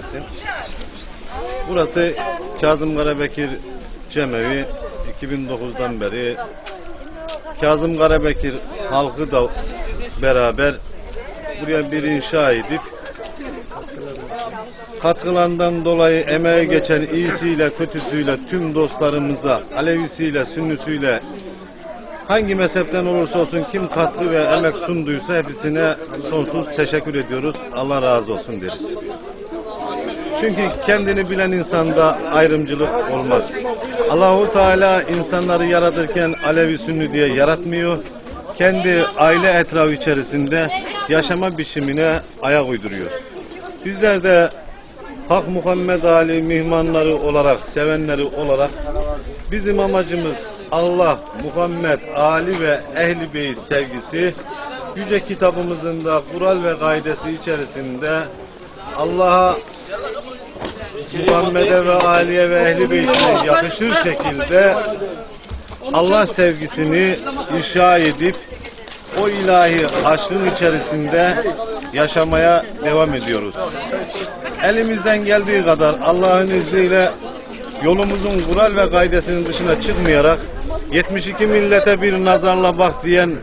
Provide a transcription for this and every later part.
Gelsin. Burası Kazım Karabekir Cemevi 2009'dan beri Kazım Karabekir halkı da beraber buraya bir inşa edip katkılarından dolayı emeğe geçen iyisiyle kötüsüyle tüm dostlarımıza Alevisiyle Sünnüsüyle hangi mezhepten olursa olsun kim katkı ve emek sunduysa hepsine sonsuz teşekkür ediyoruz. Allah razı olsun deriz. Çünkü kendini bilen insanda ayrımcılık olmaz. Allahu Teala insanları yaratırken Alevi Sünni diye yaratmıyor. Kendi aile etrafı içerisinde yaşama biçimine ayak uyduruyor. Bizler de Hak Muhammed Ali mihmanları olarak, sevenleri olarak bizim amacımız Allah, Muhammed, Ali ve Ehli Beyt sevgisi yüce kitabımızın da kural ve kaidesi içerisinde Allah'a Muhammed'e ve Ali'ye ve Ehli Beyt'e yakışır şekilde Allah sevgisini inşa edip o ilahi aşkın içerisinde yaşamaya devam ediyoruz. Elimizden geldiği kadar Allah'ın izniyle yolumuzun kural ve kaidesinin dışına çıkmayarak 72 millete bir nazarla bak diyen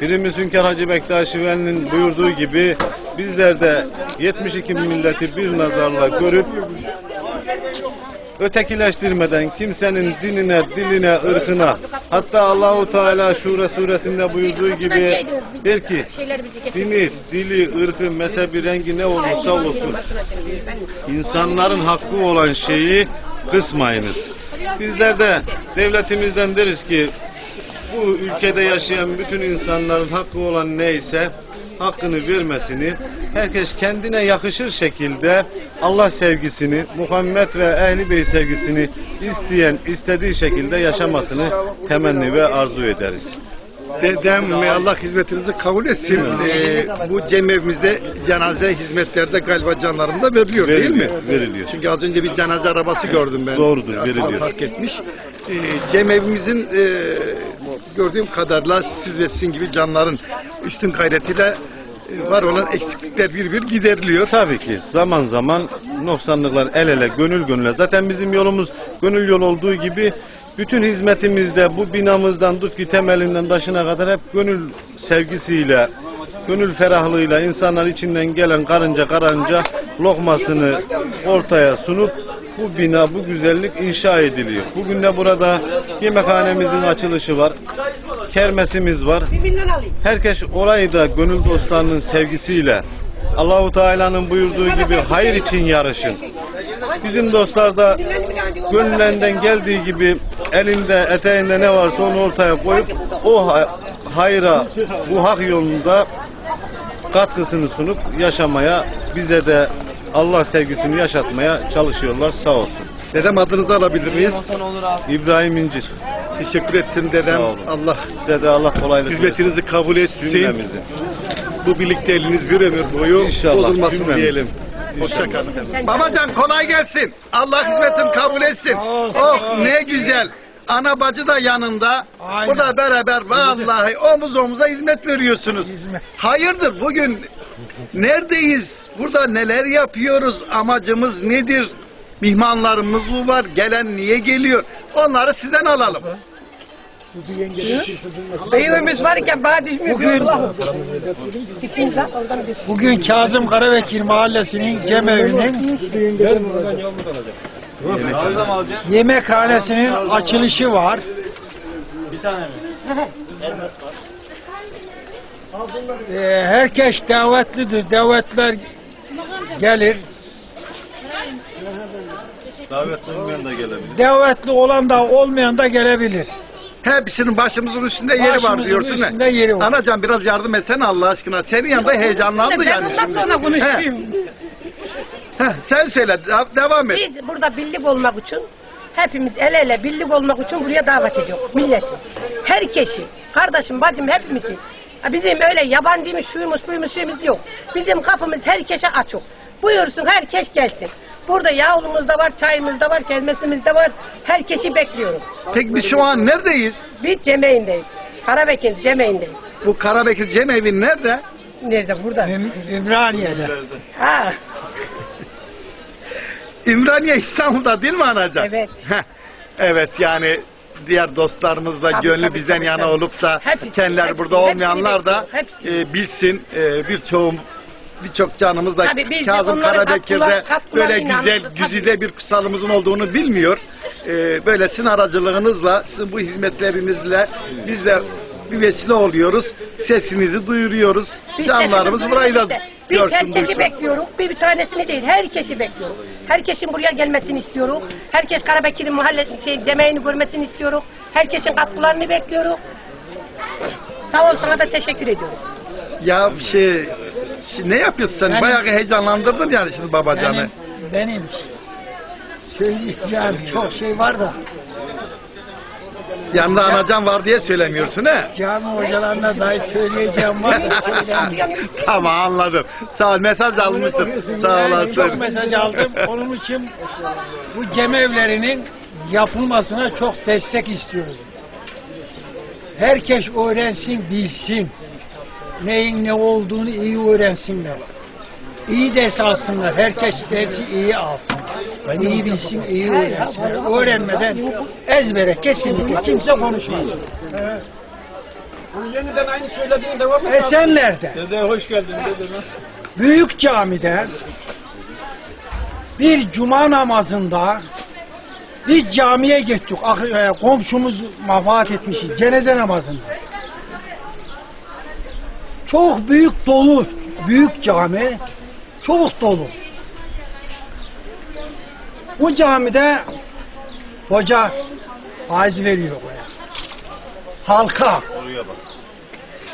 Pirimiz Hünkar Hacı Bektaş Veli'nin buyurduğu gibi bizler de 72 milleti bir nazarla görüp ötekileştirmeden kimsenin dinine, diline, ırkına hatta Allahu Teala Şura suresinde buyurduğu gibi der ki dini, dili, ırkı, mezhebi, rengi ne olursa olsun insanların hakkı olan şeyi kısmayınız. Bizler de devletimizden deriz ki bu ülkede yaşayan bütün insanların hakkı olan neyse hakkını vermesini, herkes kendine yakışır şekilde Allah sevgisini, Muhammed ve Ehli Beyt sevgisini isteyen, istediği şekilde yaşamasını temenni ve arzu ederiz. Dedem Allah hizmetinizi kabul etsin. Ee, bu cemevimizde cenaze hizmetlerde galiba canlarımıza veriliyor, değil mi? Veriliyor, veriliyor. Çünkü az önce bir cenaze arabası gördüm ben. Doğrudur, Ya, veriliyor. Fark etmiş. Ee, cemevimizin e, gördüğüm kadarıyla siz ve sizin gibi canların üstün gayretiyle e, var olan eksiklikler bir bir gideriliyor. Tabii ki zaman zaman noksanlıklar el ele, gönül gönüle. Zaten bizim yolumuz gönül yol olduğu gibi bütün hizmetimizde bu binamızdan tut ki temelinden taşına kadar hep gönül sevgisiyle, gönül ferahlığıyla insanlar içinden gelen karınca karınca lokmasını ortaya sunup bu bina, bu güzellik inşa ediliyor. Bugün de burada yemekhanemizin açılışı var. Kermesimiz var. Herkes orayı da gönül dostlarının sevgisiyle Allahu Teala'nın buyurduğu gibi hayır için yarışın. Bizim dostlar da gönüllerinden geldiği gibi elinde eteğinde ne varsa onu ortaya koyup o ha- hayra bu hak yolunda katkısını sunup yaşamaya bize de Allah sevgisini yaşatmaya çalışıyorlar sağ olsun. Dedem adınızı alabilir miyiz? İbrahim İncir. Teşekkür ettim dedem. Sağ olun. Allah Size de Allah kolaylık hizmetinizi kabul etsin. Cümlemizi. Bu birlikteliğiniz bir ömür boyu İnşallah, bozulmasın diyelim. Hoşça kalın. Babacan kolay gelsin. Allah hizmetin kabul etsin. Oh ne güzel. Ana bacı da yanında. Burada beraber vallahi omuz omuza hizmet veriyorsunuz. Hayırdır bugün neredeyiz? Burada neler yapıyoruz? Amacımız nedir? Mihmanlarımız mı var? Gelen niye geliyor? Onları sizden alalım. Beyimiz varken bana düşmüyor. Bugün- Bugün Kazım Karabekir Mahallesi'nin cemevinin yemekhanesinin açılışı var. Ee, herkes davetlidir. Davetler gelir. Davetli olmayan da gelebilir. Davetli olan da olmayan da gelebilir. Hepsinin başımızın üstünde yeri var Başımızın diyorsun. ne? üstünde yeri var. Anacan biraz yardım etsene Allah aşkına. Senin yanında heyecanlandı Ben yani ondan şimdi. sonra konuşayım. Sen söyle de- devam et. Biz burada birlik olmak için hepimiz el ele birlik olmak için buraya davet ediyoruz milleti. Herkesi, kardeşim, bacım hepimizi. Ha, Bizim öyle yabancıymış, şuymuş, buymuş, şuyumuz yok. Bizim kapımız herkese açık. Buyursun herkes gelsin. Burada yağlımız da var, çayımız da var, kelmesimiz de var. Herkesi bekliyorum. Peki biz şu an neredeyiz? Biz Cemeğindeyiz. Karabekir Cemeğindeyiz. Bu Karabekir Cemevi nerede? Nerede? Burada. Üm- Ümraniye'de. Ha. Ümraniye İstanbul'da değil mi anacan? Evet. Heh, evet yani diğer dostlarımızla Tabii, gönlü tabii, bizden tabii, yana tabii. olup da Hepsi, kendileri hepsi, burada hepsini olmayanlar da bekliyorum, e, bilsin e, birçoğum birçok canımız da Tabii biz de Kazım Karabekir'de katkılarıyla böyle güzel tabii. güzide bir kutsalımızın olduğunu bilmiyor. E, böyle sizin aracılığınızla, sizin bu hizmetlerinizle biz de bir vesile oluyoruz. Sesinizi duyuruyoruz. Biz Canlarımız sesimizi burayı da duyuyoruz işte. Biz görsün herkesi duysun. bekliyoruz. Bir, bir tanesini değil, herkesi bekliyoruz. Herkesin buraya gelmesini istiyoruz. Herkes Karabekir'in mahalle şey, cemeğini görmesini istiyoruz. Herkesin katkılarını bekliyoruz. Sağ ol sana da teşekkür ediyorum. Ya bir şey, ne yapıyorsun sen? Yani- Bayağı heyecanlandırdın yani şimdi babacanı. Benim, benim söyleyeceğim çok şey var da Yanında anacan var diye söylemiyorsun he? cami hocalarına dair söyleyeceğim var da tamam anladım. Sağ ol mesaj almıştır. Sağ olasın. Çok mesaj aldım. Onun için bu cemevlerinin yapılmasına çok destek istiyoruz biz. Herkes öğrensin, bilsin. Neyin ne olduğunu iyi öğrensinler. İyi ders alsınlar. Herkes dersi iyi alsın. İyi bilsin, iyi öğrensinler. Öğrenmeden ezbere kesinlikle kimse konuşmasın. Yeniden aynı söylediğin devam et. Esenler'de Dede hoş geldin dede. Büyük camide bir cuma namazında biz camiye gittik. Ah- e, Komşumuz vefat etmişiz. Cenaze namazında. Çok büyük dolu. Büyük cami. Çok dolu. Bu camide hoca faiz veriyor oraya. Halka.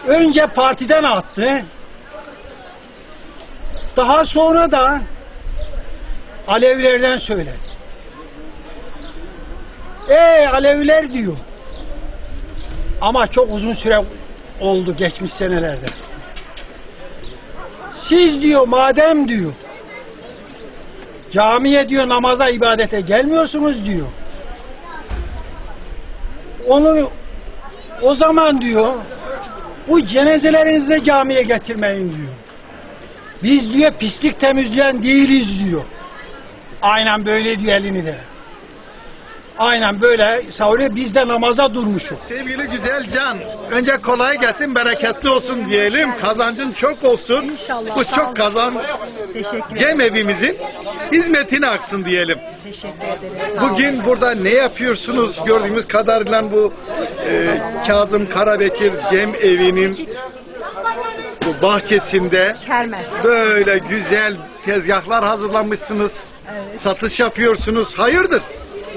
Önce partiden attı. Daha sonra da Alevilerden söyledi. Ey Aleviler diyor. Ama çok uzun süre oldu geçmiş senelerde. Siz diyor madem diyor camiye diyor namaza ibadete gelmiyorsunuz diyor. Onu o zaman diyor bu cenazelerinizi de camiye getirmeyin diyor. Biz diyor pislik temizleyen değiliz diyor. Aynen böyle diyor elini de. Aynen böyle savuruyor biz de namaza durmuşuz. Sevgili güzel can, önce kolay gelsin, bereketli olsun diyelim. Kazancın çok olsun. İnşallah, Bu sağ çok kazan Teşekkür ederim. Cem evimizin hizmetine aksın diyelim. Teşekkür ederim. Sağ. Bugün burada ne yapıyorsunuz? Gördüğümüz kadarıyla bu e, Kazım Karabekir Cem evinin bu bahçesinde Kermes. böyle güzel tezgahlar hazırlamışsınız. Satış yapıyorsunuz. Hayırdır?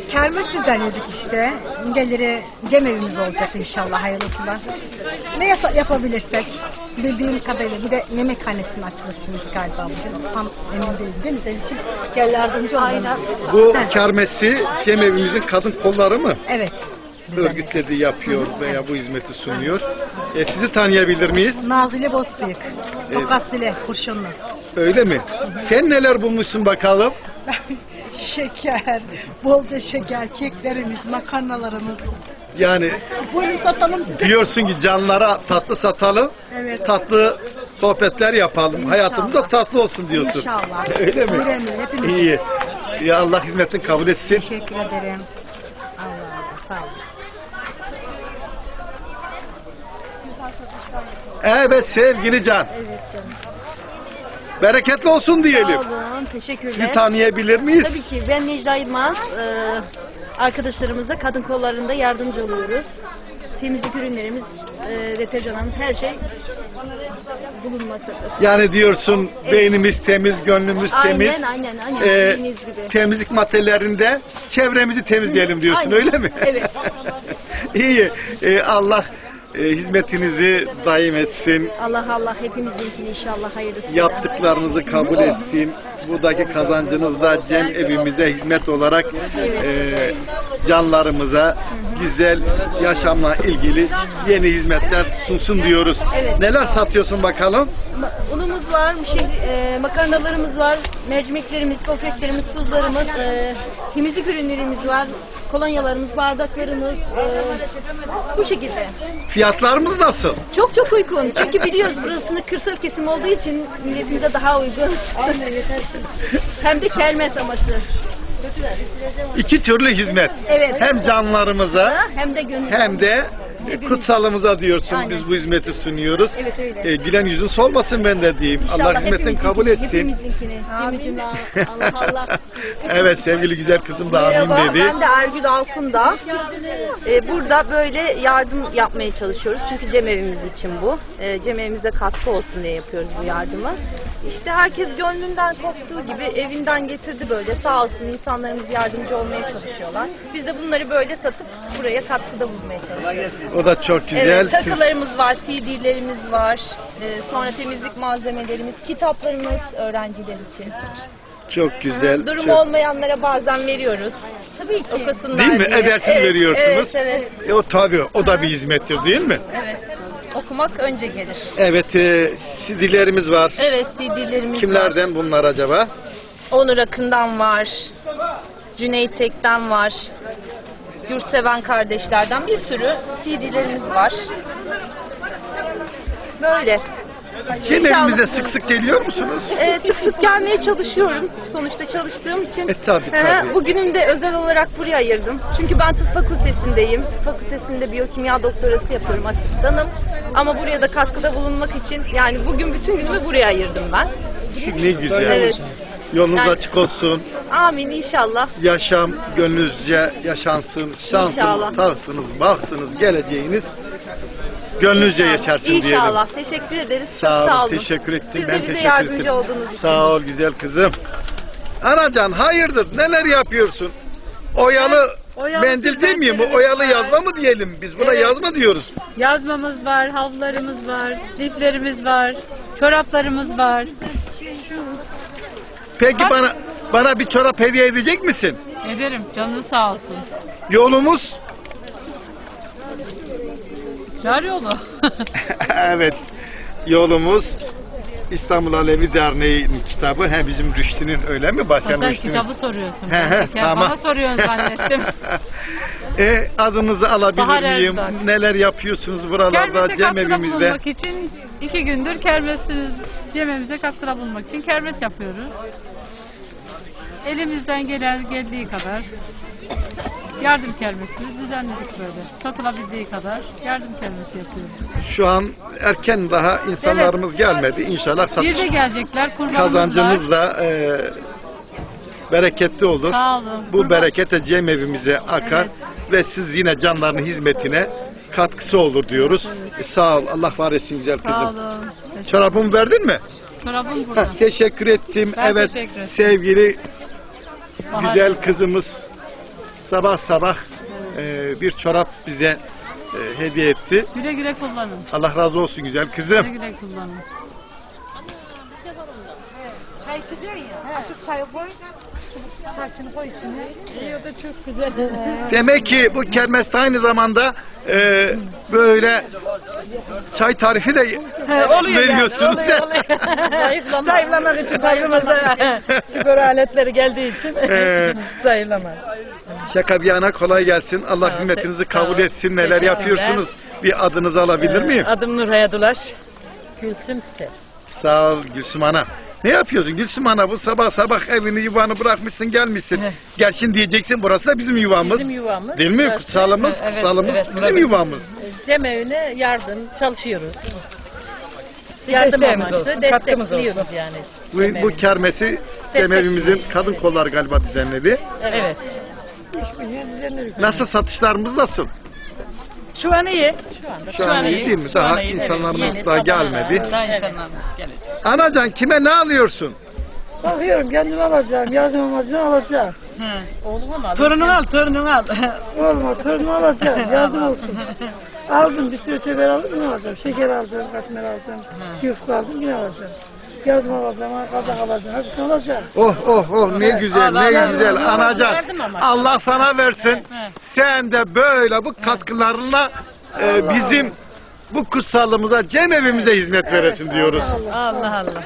Kermes düzenledik işte. Geliri cem evimiz olacak inşallah hayırlısıyla. Ne yasa- yapabilirsek bildiğim kadarıyla bir de yemekhanesinin açılışıymış galiba bugün. Tam emin değilim değil mi? Senin için gel yardımcı ol. Aynen. Bu kermesi Cem evimizin kadın kolları mı? Evet. düzenledik. örgütlediği yapıyor veya bu hizmeti sunuyor. E, sizi tanıyabilir miyiz? Nazile Bozbıyık. Tokatsile, kurşunlu. Öyle mi? Sen neler bulmuşsun bakalım? şeker, bolca şeker, keklerimiz, makarnalarımız. Yani Buyurun satalım size. diyorsun ki canlara tatlı satalım, Evet. tatlı sohbetler yapalım. İnşallah. Hayatımız da tatlı olsun diyorsun. İnşallah. Öyle mi? Hepimiz. İyi. Ya Allah hizmetin kabul etsin. Teşekkür ederim. Allah Allah, sağ olun. Evet sevgili Can. Evet canım. Bereketli olsun diyelim. Sağ olun, teşekkürler. Sizi tanıyabilir miyiz? Tabii ki ben Necla Yılmaz. Ee, arkadaşlarımıza kadın kollarında yardımcı oluyoruz. Temizlik ürünlerimiz, e, deterjanlarımız her şey bulunmaktadır. Yani diyorsun beynimiz temiz, gönlümüz Aynen, temiz. aynen, aynen. Ee, Dediğiniz gibi. temizlik maddelerinde çevremizi temizleyelim diyorsun Aynen. öyle mi? Evet. İyi. Ee, Allah e, hizmetinizi daim etsin. Allah Allah hepimizinkini inşallah hayırlısı. Yaptıklarınızı kabul etsin. Buradaki kazancınız da Cem evimize hizmet olarak e, canlarımıza güzel yaşamla ilgili yeni hizmetler sunsun diyoruz. Evet. Neler satıyorsun bakalım? Unumuz var, şey, e, makarnalarımız var, mercimeklerimiz, gofretlerimiz, tuzlarımız, e, temizlik ürünlerimiz var, kolonyalarımız, bardaklarımız, e, bu şekilde. Fiyatlarımız nasıl? Çok çok uygun. Çünkü biliyoruz burasını kırsal kesim olduğu için milletimize daha uygun. Hem de kermes amaçlı. İki türlü hizmet. Evet. Hem canlarımıza Hem de gönül. hem de kutsalımıza diyorsun Aynen. biz bu hizmeti sunuyoruz. Evet, öyle. E, gülen yüzün solmasın ben de diyeyim. İnşallah Allah hizmetin kabul etsin. Hepimizinkini. Amin. Allah Allah. Evet sevgili güzel kızım da amin Merhaba, dedi. ben de Ergül Altındağ. Ee, burada böyle yardım yapmaya çalışıyoruz. Çünkü cemevimiz için bu. Ee, cemevimize katkı olsun diye yapıyoruz bu yardımı. İşte herkes gönlünden koptuğu gibi evinden getirdi böyle. Sağ olsun insanlarımız yardımcı olmaya çalışıyorlar. Biz de bunları böyle satıp buraya katkıda bulunmaya çalışıyoruz. O da çok güzel. Evet, takılarımız var, CD'lerimiz var. Ee, sonra temizlik malzemelerimiz, kitaplarımız öğrenciler için. çok güzel. Durumu çok- olmayanlara bazen veriyoruz. Tabii ki. Okusunlar Değil mi? diye. Edersiz veriyorsunuz. Evet, evet, E, o tabii o da bir hizmettir değil mi? evet. Okumak önce gelir. Evet e, CD'lerimiz var. Evet, CD'lerimiz var. Kimlerden bunlar acaba? Onur Akın'dan var. Cüneyt Tek'ten var. Yurtseven kardeşlerden bir sürü CD'lerimiz var. Böyle. Cemevimize İnşallah- sık sık geliyor musunuz? Ee, sık sık gelmeye çalışıyorum. Sonuçta çalıştığım için. E, tabii, hı, tabii. Bugünüm de özel olarak buraya ayırdım. Çünkü ben tıp fakültesindeyim. Tıp fakültesinde biyokimya doktorası yapıyorum asistanım. Ama buraya da katkıda bulunmak için yani bugün bütün günümü buraya ayırdım ben. Ne güzel. Evet. Yolunuz Yani- açık olsun. Amin inşallah. Yaşam gönlünüzce yaşansın. Şansınız, İnşallah. tahtınız, bahtınız, geleceğiniz gönlünüzce yaşarsın diyelim. İnşallah. Teşekkür ederiz. Sağ Çok sağ olun. teşekkür ettim. Siz ben de bize teşekkür yardımcı ettim. olduğunuz için. Sağ ol güzel kızım. Anacan hayırdır neler yapıyorsun? Oyalı Oyalı mendil değil mi bu? tülbentlerimiz Oyalı var. yazma mı diyelim? Biz buna Evet. yazma diyoruz. Yazmamız var, havlularımız var, liflerimiz var, çoraplarımız var. Peki bana bana bir çorap hediye edecek misin? Ederim, canı sağ olsun. Yolumuz Çağır yolu. evet. Yolumuz İstanbul Alevi Derneği'nin kitabı. He bizim Rüştü'nün öyle mi? Ha, Başkan sen Rüştü'nün. kitabı soruyorsun. He, Ben tamam. bana soruyorsun zannettim. e, adınızı alabilir Bahar miyim? Erzak. Neler yapıyorsunuz buralarda Kermese katkıda cemevimizde? bulunmak için iki gündür kermesimiz, cememize katkıda bulunmak için kermes yapıyoruz. Elimizden gelen geldiği kadar yardım kermesini düzenledik böyle. Satılabildiği kadar yardım kermesi yapıyoruz. Şu an erken daha insanlarımız gelmedi. İnşallah satış Bir de gelecekler kurbanımız var. da e, bereketli olur. Sağ olun. Bu Kurban- berekete cemevimize akar ve siz yine canların hizmetine katkısı olur diyoruz. E, sağ ol. Allah var etsin güzel Sağ kızım. olun. Çorabımı verdin mi? Çorabım burada. Heh, teşekkür ettim. Ben evet teşekkür ederim. sevgili Bahar güzel kızımız sabah sabah e, bir çorap bize e, hediye etti. Güle güle kullanın. Allah razı olsun güzel kızım. Güle güle kullanın. Çay içeceksin ya. Açık çayı koy. Tarçını koy içine. İyi o da çok güzel. Demek ki bu kermeste aynı zamanda e, böyle çay tarifi de veriyorsunuz. Zayıflamak için başımıza spor aletleri geldiği için Ee, zayıflamak. Şaka bir yana kolay gelsin. Allah hizmetinizi kabul etsin. Neler yapıyorsunuz? Bir adınızı alabilir miyim? Adım Nurhaya Dulaş. Gülsüm Tüter. Sağ ol Gülsüm Ana. Ne yapıyorsun Gülsüm Ana? Bu sabah sabah evini yuvanı bırakmışsın gelmişsin. Gel şimdi diyeceksin burası da bizim yuvamız. Bizim yuvamız. Değil mi? Burası. Kutsalımız, Evet, kutsalımız evet, bizim burası. yuvamız. Cemevine yardım çalışıyoruz. Bir Yardım desteğimiz amaçlı olsun, katkımız destekliyoruz olsun. yani. Bu, bu kermesi cemevimizin kadın kolları galiba düzenledi. Evet. Nasıl satışlarımız nasıl? Şu an iyi. Şu, an iyi değil mi? Daha insanlarımız daha gelmedi. Daha insanlarımız gelecek. Anacan kime ne alıyorsun? Bakıyorum kendim alacağım. Yardım amacını alacağım. Oğlum al. Torununu al, torununu al. Olma torunu alacağım yardım olsun. aldım bir sürü teber aldım yine alacağım. Şeker aldım, katmer aldım, yufka aldım yine alacağım. Yardım alacağım, kazak alacağım. Hepsini alacağım. Oh oh oh ne güzel ne güzel anacan. Allah sana versin. Sen de böyle bu katkılarınla e, bizim bu kutsallığımıza, cemevimize hizmet veresin diyoruz. Allah Allah.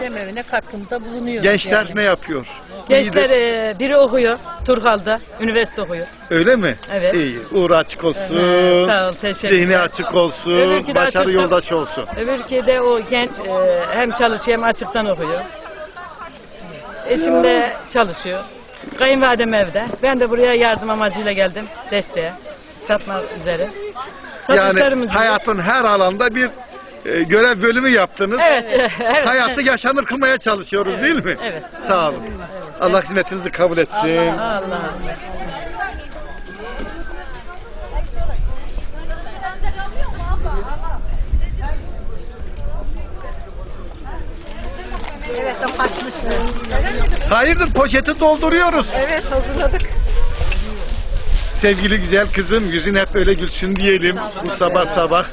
Cemevine katkımda bulunuyoruz. Gençler yani. ne yapıyor? Gençler İyidir. e, biri okuyor, Turhal'da, üniversite okuyor. Öyle mi? Evet. İyi. Uğur açık olsun. Evet, sağ ol, teşekkür Zihni açık olsun. Öbürkü de Başarı açıkta. yoldaşı olsun. Öbürkü de o genç e, hem çalışıyor hem açıktan okuyor. Eşim de çalışıyor. Kayınvalidem evde. Ben de buraya yardım amacıyla geldim, desteğe. Satmak üzere. Yani Satışlarımız hayatın her alanda bir e, görev bölümü yaptınız. Evet, evet. Hayatı yaşanır kılmaya çalışıyoruz değil mi? Evet. Sağ olun. Allah hizmetinizi kabul etsin. Allah Allah. Evet o kaçmıştı. Hayırdır poşeti dolduruyoruz. Evet hazırladık. Sevgili güzel kızım yüzün hep öyle gülsün diyelim. Bu sabah sabah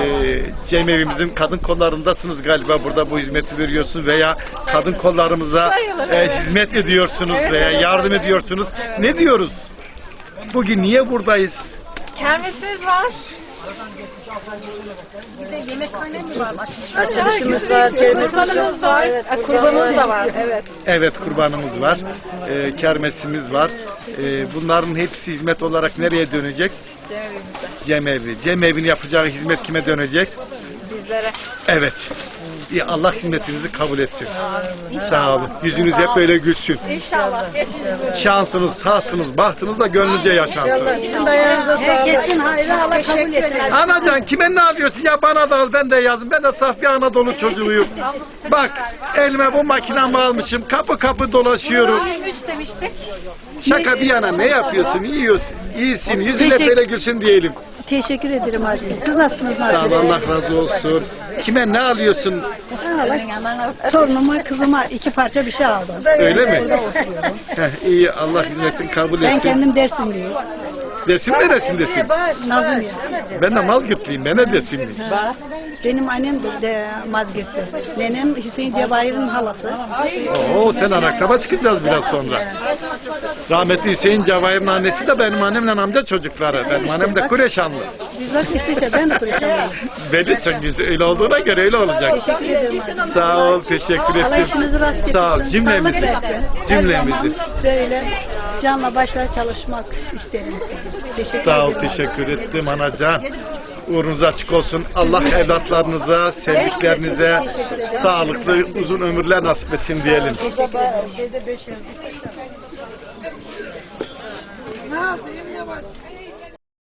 e, Cem evimizin kadın kollarındasınız galiba burada bu hizmeti veriyorsun veya kadın kollarımıza e, hizmet ediyorsunuz veya yardım ediyorsunuz. Ne diyoruz? Bugün niye buradayız? Kermesimiz var. Bir de yemekhane mi var? Açılışımız var, Kurbanımız var. Kurbanımız da var. Evet. Evet kurbanımız var, e, kermesimiz var. E, bunların hepsi hizmet olarak nereye dönecek? Cemevi. Cemevin yapacağı hizmet kime dönecek? Bizlere. Evet. İyi, Allah hizmetinizi kabul etsin. Sağ olun. Yüzünüz hep böyle gülsün. İnşallah. Şansınız, tahtınız, bahtınız da gönlünce yaşansın. Herkesin hayrı Allah kabul etsin. Anacan kime ne alıyorsun ya bana da al ben de yazın. Ben de saf bir Anadolu çocuğuyum. Bak elime bu makinamı almışım. Kapı kapı dolaşıyorum. Üç demiştik. Şaka bir yana ne yapıyorsun? Yiyorsun. İyisin. Yüzün hep böyle gülsün diyelim. Teşekkür ederim abi. Siz nasılsınız Sağ ol Allah razı olsun. Kime ne alıyorsun? Torunuma, kızıma iki parça bir şey aldım. Öyle mi? Heh, iyi Allah hizmetin kabul Ben etsin. kendim Dersimliyim. Dersim neresindesin? Nazım ya. Ben de Mazgirtliyim. Ben de Dersimliyim. Benim annem de, de Mazgirt'te. Nenem Hüseyin Cevahir'in halası. Oo sen anakraba çıkacağız biraz sonra. Rahmetli Hüseyin Cevahir'in annesi de benim annemle amca çocukları. Benim annem de Kureşanlı. Biz bak işte ben de Kuruşanlıyım. Belli Cengiz öyle olduğuna göre öyle olacak. Teşekkür ederim. Sağ ol, teşekkür Allah işinizi rast getirsin. Sağ ol, cümlemizi. Versin. Cümlemizi. Her zaman Böyle canla başla çalışmak isterim sizi. Teşekkür Sağ ol, teşekkür ettim anacan. Uğrunuz açık olsun. Allah evlatlarınıza, sevdiklerinize sağlıklı uzun ömürler nasip etsin diyelim. Şeyde 500 Ne yapayım yavaş?